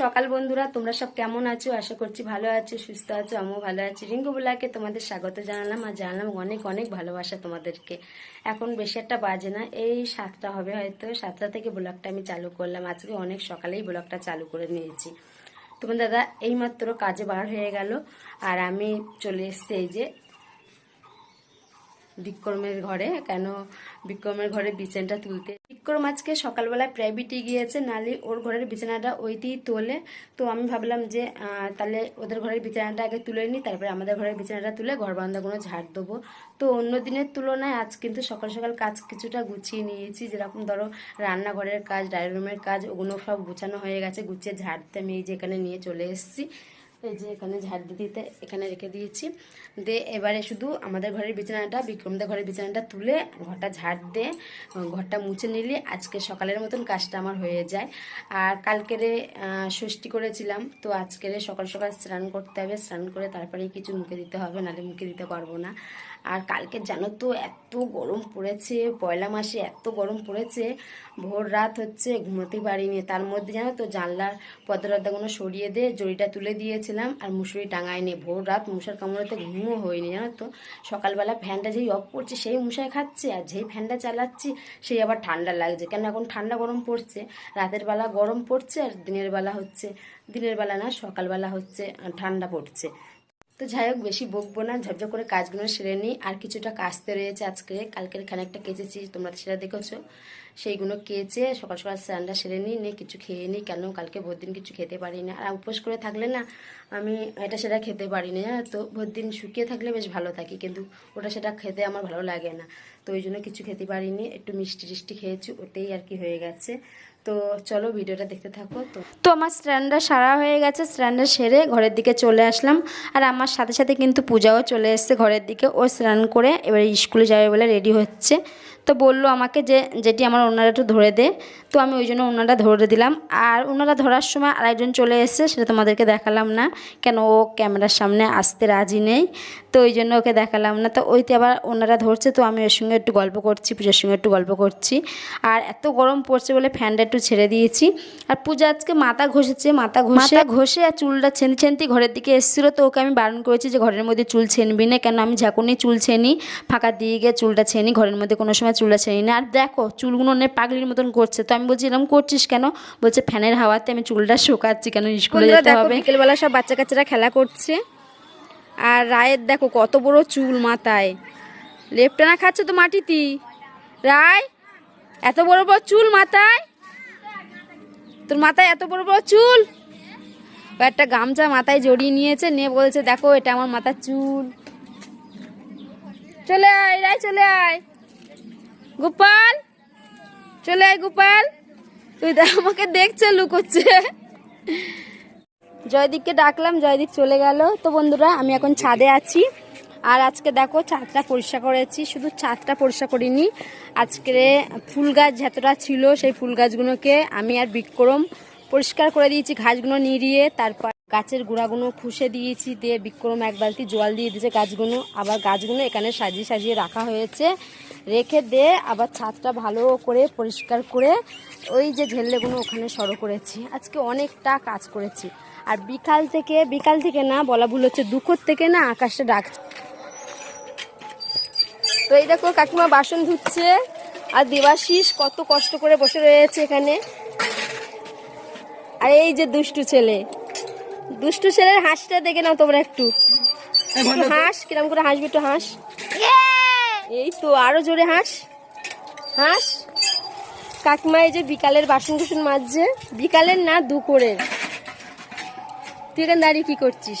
সকাল বন্ধুরা, তোমরা সব কেমন আছো? আশা করছি ভালো আছো, সুস্থ আছো, আমিও ভালো আছি। রিঙ্কু বলাকে তোমাদের স্বাগত জানালাম আর জানালাম অনেক অনেক ভালোবাসা তোমাদেরকে। এখন বেশি একটা বাজে না, এই সাতটা হবে হয়তো। সাতটা থেকে ব্লগটা আমি চালু করলাম। আজকে অনেক সকালেই ব্লগটা চালু করে নিয়েছি। তোমার দাদা, এইমাত্র কাজে বার হয়ে গেল আর আমি চলে এসছি এই যে বিক্রমের ঘরে, কেন বিক্রমের ঘরে বিছানাটা তুলতে? বিক্রম আজকে সকালবেলায় প্রাইভেটে গিয়েছে নালে ওর ঘরের বিছানাটা ওইতেই তোলে। তো আমি ভাবলাম যে তাহলে ওদের ঘরের বিছানাটা আগে তুলে নিই তারপরে আমাদের ঘরের বিছানাটা তুলে ঘর বান্ধাগুলো ঝাড় দেবো। তো অন্য দিনের তুলনায় আজ কিন্তু সকাল সকাল কাজ কিছুটা গুছিয়ে নিয়েছি, যেরকম ধরো রান্নাঘরের কাজ ডাইনিং রুমের কাজ, ওগুলো সব গুছানো হয়ে গেছে, গুছিয়ে ঝাড়তে আমি এই যে নিয়ে চলে এসেছি। এই যে এখানে ঝাড় দিতে দিতে, এখানে রেখে দিয়েছি। দিয়ে এবারে শুধু আমাদের ঘরের বিছানাটা, বিক্রমদের ঘরের বিছানাটা তুলে ঘরটা ঝাড় দিয়ে ঘরটা মুছে নিলে আজকে সকালের মতন কাজটা আমার হয়ে যায়। আর কালকেরে ষষ্ঠী করেছিলাম, তো আজকেরে সকাল সকাল স্নান করতে হবে, স্নান করে তারপরেই কিছু মুখে দিতে হবে, নাহলে মুখে দিতে পারব না। আর কালকে জানো তো এত গরম পড়েছে, পয়লা মাসে এত গরম পড়েছে, ভোর রাত হচ্ছে ঘুমোতে পারিনি। তার মধ্যে জানো তো জানলার পর্দাগুলো সরিয়ে দিয়ে জড়িটা তুলে দিয়েছিলাম আর মুসুরি টাঙায়নি ভোর রাত মশার কামড়াতে ঘুমও হয়নি, জানো তো? সকালবেলা ফ্যানটা যেই অফ করছে সেই মশাই খাচ্ছে আর যেই ফ্যানটা চালাচ্ছি সেই আবার ঠান্ডা লাগছে। কেন এখন ঠান্ডা গরম পড়ছে? রাতের বেলা গরম পড়ছে আর দিনের বেলা হচ্ছে, দিনের বেলা না, সকালবেলা হচ্ছে ঠান্ডা পড়ছে। তো যাই হোক, বেশি বকবো না ঝপঝপ করে কাজগুলো সেরে নিই। আর কিছুটা কাচতে রয়েছে আজকে, কালকের খানিকটা কেচেছি, তোমরা সেটা দেখেছ। সেইগুলো কেচে সকাল সকাল স্নানটা সেরে নিই, নিয়ে কিছু খেয়ে নিই। কেন কালকে ভোর দিন কিছু খেতে পারি না। আর উপোস করে থাকলে না, আমি এটা সেটা খেতে পারি না তো? ভোর দিন শুকিয়ে থাকলে বেশ ভালো থাকি, কিন্তু ওটা সেটা খেতে আমার ভালো লাগে না। তো ওই জন্য কিছু খেতে পারিনি একটু মিষ্টি টিষ্টি খেয়েছি, ওতেই আর কি হয়ে গেছে। তো চলো ভিডিওটা দেখতে থাকো। তো তো আমার স্ট্যান্ডটা সারা হয়ে গেছে স্ট্যান্ডটা সেরে ঘরের দিকে চলে আসলাম। আর আমার সাথে সাথে কিন্তু পূজাও চলে এসছে ঘরের দিকে। ও স্নান করে এবারে স্কুলে যাবে বলে রেডি হচ্ছে। তো বলল আমাকে যে যেটি আমার ওনারা একটু ধরে দে। তো আমি ওই জন্য ওনারা ধরে দিলাম। আর ওনারা ধরার সময় আরেকজন চলে এসছে, সেটা তোমাদেরকে দেখালাম না, কেন ও ক্যামেরার সামনে আসতে রাজি নেই। তো ওই জন্য ওকে দেখালাম না। তো ওইতে আবার ওনারা ধরছে, তো আমি ওর সঙ্গে একটু গল্প করছি, পূজার সঙ্গে একটু গল্প করছি। আর এত গরম পড়ছে বলে ফ্যানটা একটু ছেড়ে দিয়েছি। আর পূজা আজকে মাথা ঘষেছে, মাথা ঘষে ঘষে আর চুলটা ছেনি ছেনতি ঘরের দিকে এসেছিল, তো ওকে আমি বারণ করেছি যে, ঘরের মধ্যে চুল ছেনবি না, কেন আমি ঝাঁকুনি চুল ছেনি, ফাঁকা দিয়ে গিয়ে চুলটা ছেনি, ঘরের মধ্যে কোনো সময় চুলটা ছেনি না। আর দেখো চুলগুলো অনেক পাগলির মতন করছে। তো আমি বলছি এরকম করছিস কেন? বলছে ফ্যানের হাওয়াতে আমি চুলটা শুকাচ্ছি কেন? স্কুলে যেতে হবে। বিকেলবেলা সব বাচ্চা কাচ্চারা খেলা করছে। আর রায়ের দেখো কত বড় চুল মাথায়। লেপটানা খাচ্ছে তো মাটিতে? রায় এত বড় বড় চুল মাথায়? তোর মাথায় এত বড় বড় চুল? একটা গামছা মাথায় জড়িয়ে নিয়েছে নিয়ে বলছে দেখো এটা আমার মাথার চুল। চলে আয় রায় চলে আয়। গোপাল, চলে আয় গোপাল। তুই আমাকে দেখছে লুকোচ্ছে। জয়দীপকে ডাকলাম, জয়দীপ চলে গেল। তো বন্ধুরা, আমি এখন ছাদে আছি। আর আজকে দেখো, ছাদটা পরিষ্কার করেছি, শুধু ছাদটা পরিষ্কার করিনি। আজকে ফুল গাছ যতটা ছিল, সেই ফুল গাছগুলোকে আমি আর বিক্রম পরিষ্কার করে দিয়েছি, ঘাসগুলো নিড়িয়ে, তারপর গাছের গুঁড়াগুলো খুশে দিয়েছি, দিয়ে বিক্রম এক বালতি জল দিয়ে দিয়েছে গাছগুলো। আবার গাছগুলো এখানে সাজিয়ে সাজিয়ে রাখা হয়েছে। রেখে দিয়ে আবার ছাদটা ভালো করে পরিষ্কার করে ওই যে ঝেললেগুলো ওখানে সরো করেছি। আজকে অনেকটা কাজ করেছি। আর বিকাল থেকে বিকাল থেকে না, বলা ভুল হচ্ছে, দুপুর থেকে না আকাশটা ডাকছে তো এই দেখো কাকিমা বাসন ধুচ্ছে, আর দেবাশিস কত কষ্ট করে বসে রয়েছে এখানে। আর এই যে দুষ্টু ছেলে। দুষ্টু ছেলের হাঁসটা দেখে নাও তোমরা একটু। হাঁস কিরম করে হাসবে একটু হাঁস। এই তো আরও জোরে হাঁস। হাঁস। কাকিমা এই যে বিকালের বাসন কুসন মাজছে। বিকালের না দুপুরের। তুই এখানে দাঁড়িয়ে কি করছিস?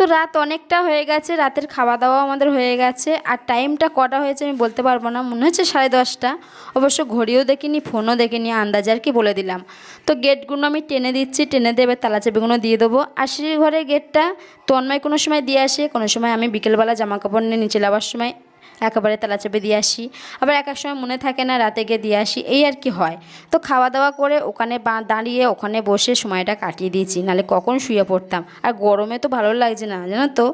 তো রাত অনেকটা হয়ে গেছে, রাতের খাওয়া দাওয়া আমাদের হয়ে গেছে, আর টাইমটা কটা হয়েছে আমি বলতে পারব না, মনে হচ্ছে সাড়ে দশটা। অবশ্য ঘড়িও দেখিনি, ফোনও দেখিনি, আন্দাজ আর কি বলে দিলাম। তো গেটগুলো আমি টেনে দিচ্ছি, টেনে দেবে তালা চাবিগুলো দিয়ে দেবো। আর সিঁড়ি গেটটা তন্ময় কোনো সময় দিয়ে আসে, কোনো সময় আমি বিকেলবেলা জামাকাপড় নিয়ে নিচে যাওয়ার সময় একেবারে তালা চেপে দিয়ে আসি। আবার এক এক সময় মনে থাকে না রাতে গিয়ে দিয়ে আসি, এই আর কি হয়। তো খাওয়া দাওয়া করে ওখানে দাঁড়িয়ে ওখানে বসে সময়টা কাটিয়ে দিয়েছি, নাহলে কখন শুয়ে পড়তাম। আর গরমে তো ভালো লাগছে না, জানো তো।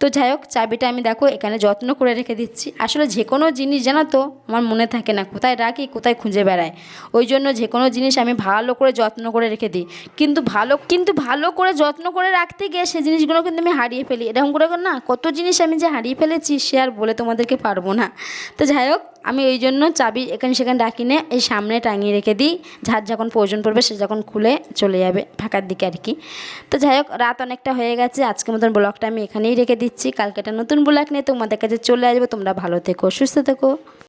তো যাই হোক, চাবিটা আমি দেখো এখানে যত্ন করে রেখে দিচ্ছি। আসলে যে কোনো জিনিস জানো তো, আমার মনে থাকে না কোথায় রাখি, কোথায় খুঁজে বেড়াই। ওই জন্য যে কোনো জিনিস আমি ভালো করে যত্ন করে রেখে দিই। কিন্তু ভালো কিন্তু ভালো করে যত্ন করে রাখতে গিয়ে সে জিনিসগুলো কিন্তু আমি হারিয়ে ফেলি। এরকম করে না, কত জিনিস আমি যে হারিয়ে ফেলেছি, সে আর বলে তোমাদেরকে পারব না। তো যাই হোক, আমি ওই জন্য চাবি এখানে সেখানে রাখি না এই সামনে টাঙিয়ে রেখে দিই। যার যখন প্রয়োজন পড়বে, সে যখন খুলে চলে যাবে ফাঁকার দিকে আর কি। তো যাই হোক, রাত অনেকটা হয়ে গেছে আজকের মতন ব্লগটা আমি এখানেই রেখে দিচ্ছি। কালকে একটা নতুন ব্লগ নিয়ে তোমাদের কাছে চলে আসবে, তোমরা ভালো থেকো, সুস্থ থেকো।